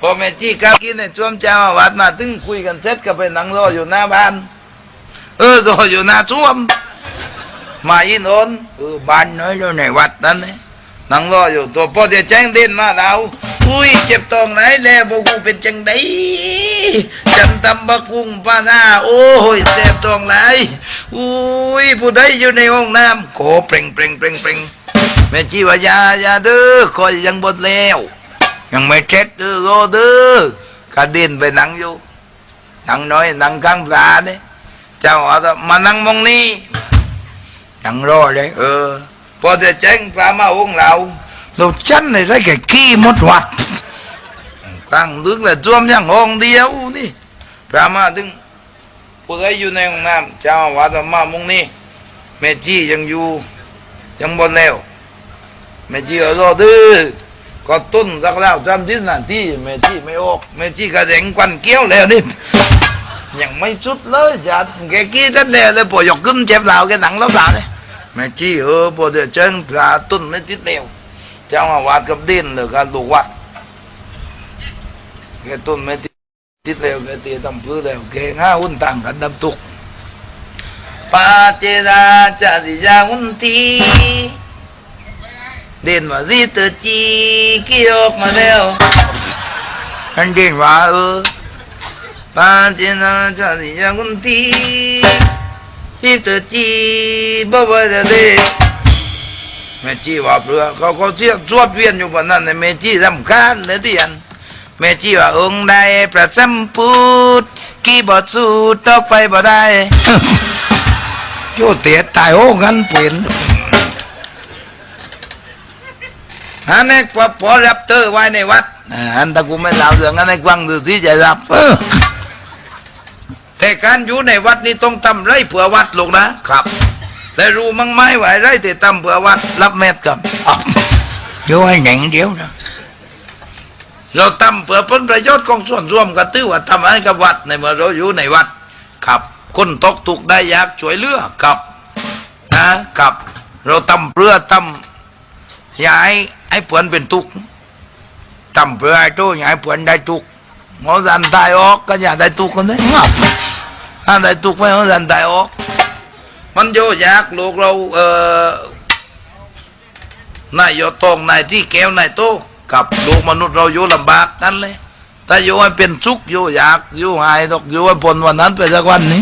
พอแม่จี้ครับกินในช่วงเจ้าอาวัดมาถึงคุยกันเสร็จก็ไปนั่งรออยู่หน้าบ้าน เออรออยู่หน้าช่วมมาอินโอนเออบ้านน้อยอยู่ในวัดนั่นเองนั่งรออยู่ตัวพอเดี๋ยวแจ้งเด่นมาเราอุ้ยเจ็บตรงไหนแล้วบอกกูเป็นจังไดจันตำบักพุงป้าหน้า โอ้ยเจ็บตรงไหนอุ้ยผู้ใดอยู่ในห้องน้ำโกเปร่งเปร่งเปร่งเปร่งแม่จีว่าอยาอยาเด้อคอยยังบดแล้ว ยังไม่เช็ดเด้อรอเด้อกระด็นไปนั่งอยู่นั่งน้อยนั่งข้างฝาเนี่ยเจ้าอาตมานั่งมองนี่นั่งรอเลยเออพอจะแจ้งพระมาองเราเราจันในไรแก่ขี้มดวัดกลางดึกเลยจวมยังห้องเดียวนี่พระมาถึงผู้ใดอยู่ในห้องน้ำเจ้าอาวัดมามองนี่แม่จียังอยู่ยังบนแล้วแม่จีก็รอดื้อ ก็ตุ้นสักแล้วจำที่นาที่แม่จีไม่ออกแม่จีกระเด็งควันเกี้ยวแล้วนี่ยังไม่ชุดเลยจัดแกกี้ท่านเนี่ยเลยปวดหยกขึ้นเจ็บเหล่าแกหนังแล้วเหล่าเนี่ยแม่จี้เออปวดเดือดเชิงปลาตุ้นไม่ติดเดียวเจ้าอาวาสกับดินเลยการลูกวัดแกตุ้นไม่ติดติดเร็วแกตีทำพื้นเร็วแกง่าหุ่นต่างกันดำตุกปาเจราจาริยาหุ่นที เดินว่าดีเตจีกี่ออกมาแล้วอันเด่นว่าเออปาเจน่าจาดียังกุนตีดีเตจีบ่บ่ได้เด้เมจีว่าเปล่าเขาเขาเชี่ยจวดเวียนอยู่บนนั้นในเมจีสำคัญเลยที่อันเมจีว่าองค์ใดประจำพูดกี่บทสูดตกไปบ่ได้โยเตียตายโอ้กันเปลี่ยน อันนี้พอพอรับเธอไว้ในวัดอ่าอันตะกูไม่เล่าเรื่องอันนี้กวางดูที่จะรับเออแต่การอยู่ในวัดนี่ต้องทำไรเผื่อวัดลูกนะครับ แต่รู้มั้งไหมว่าไรแต่ทำเผื่อวัด รับเม็ดกับอ้าวอยู่ให้หนังเดียวนะเราทำเพื่อผลประโยชน์ของส่วนรวมก็ถือว่าทำให้กับวัดในเมื่อเราอยู่ในวัดครับคนตกทุกข์ได้ยากช่วยเหลือครับนะครับ เราทำเพื่อทำ อย่าให้ให้เพื่อนเป็นทุกข์ทำเพื่อให้ตัวอย่าให้เพื่อนได้ทุกข์หมอสันตายออกก็อย่าได้ตุกคนนี้งับถ้าได้ตุกไม่หมอสันตายออก มันโยยากลูกเราเอ่อนายโยตองนายที่แก้วนายโตกับลูกมนุษย์เราอยู่ลำบากนั่นเลยถ้าอยู่ให้เป็นสุขอยู่อยากอยู่หายตกอยู่ให้พ้นวันนั้นไปสักวันนี้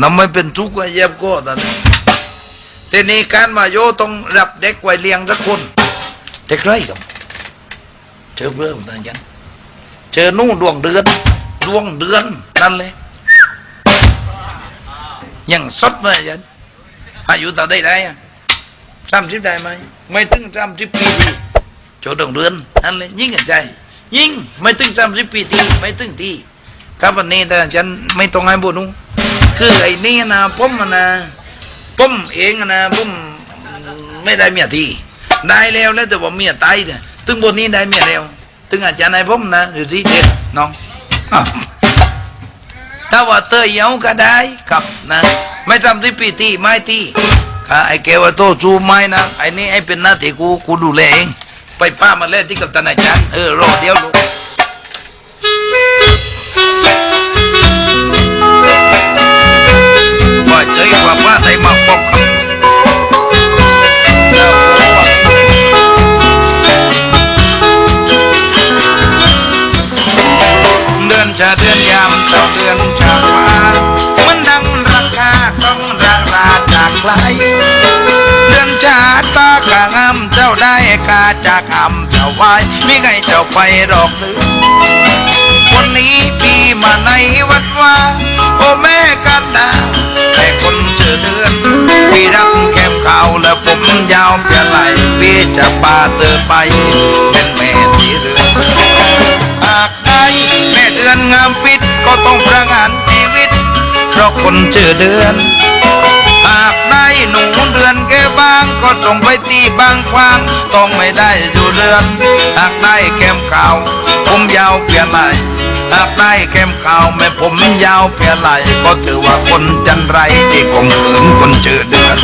น้ำไม่เป็นทุกข์ก็เย็บก็ตอนนี้ ทีนี้การมาโยต้องรับเด็กไว้เลี้ยงสักคนเด็กไรกับเจอเรื่องต่างกันเจอนู่นดวงเดือนดวงเดือนนั่นเลยยังสดเลยยันอายุต่าได้ได้อะสามสิบได้ไหมไม่ถึงสามสิบปีทีโจดวงเดือนนั่นเลยยิ่งกันใจ ยิ่งไม่ถึงสามสิบปีทีไม่ถึงทีครับวันนี้แต่ฉันไม่ต้องให้บุญงคือไอ้นี่นะผมอะนะ ผมเองอะนะผมไม่ได้เมียทีได้แล้วแล้วแต่ว่าเมียตายเนี่ยถึงบนนี้ได้เมียแล้วถึงอาจารย์นายผมนะอยู่ที่เด็ดน้องอถ้าว่าเตยเยาก็ได้ครับนะ ไม่ทำที่ปีตีไม่ตีค่ะไอ้แกว่าโตจูไม่นะไอ้นี่ไอ้เป็นหน้าที่กูกูดูแลเองไปป้ามาเล่นที่กับตาอาจารย์เออรอเดียวลูก ไปหรอกหรือวันนี้พี่มาในวัดว่าโอ้แม่กันดาแต่คนเจอเดือนพี่รักแก้มขาวและผมยาวเพียงไรพี่จะปาเตอไป เป็นแม่สีเรือนหากได้แม่เดือนงามปิดก็ต้องประงานชีวิต เพราะคนเจอเดือนหาก หนูเดือนแก่บางก็ต้องไปตีบางควางต้องไม่ได้อยู่เรือนหากได้แก้มขาวผมยาวเปลี่ยนไหลหากได้แก้มขาวแม่ผมยาวเปลี่ยนไหลก็ถือว่าคนจันไรที่ข่มขืนคนเจอเดือน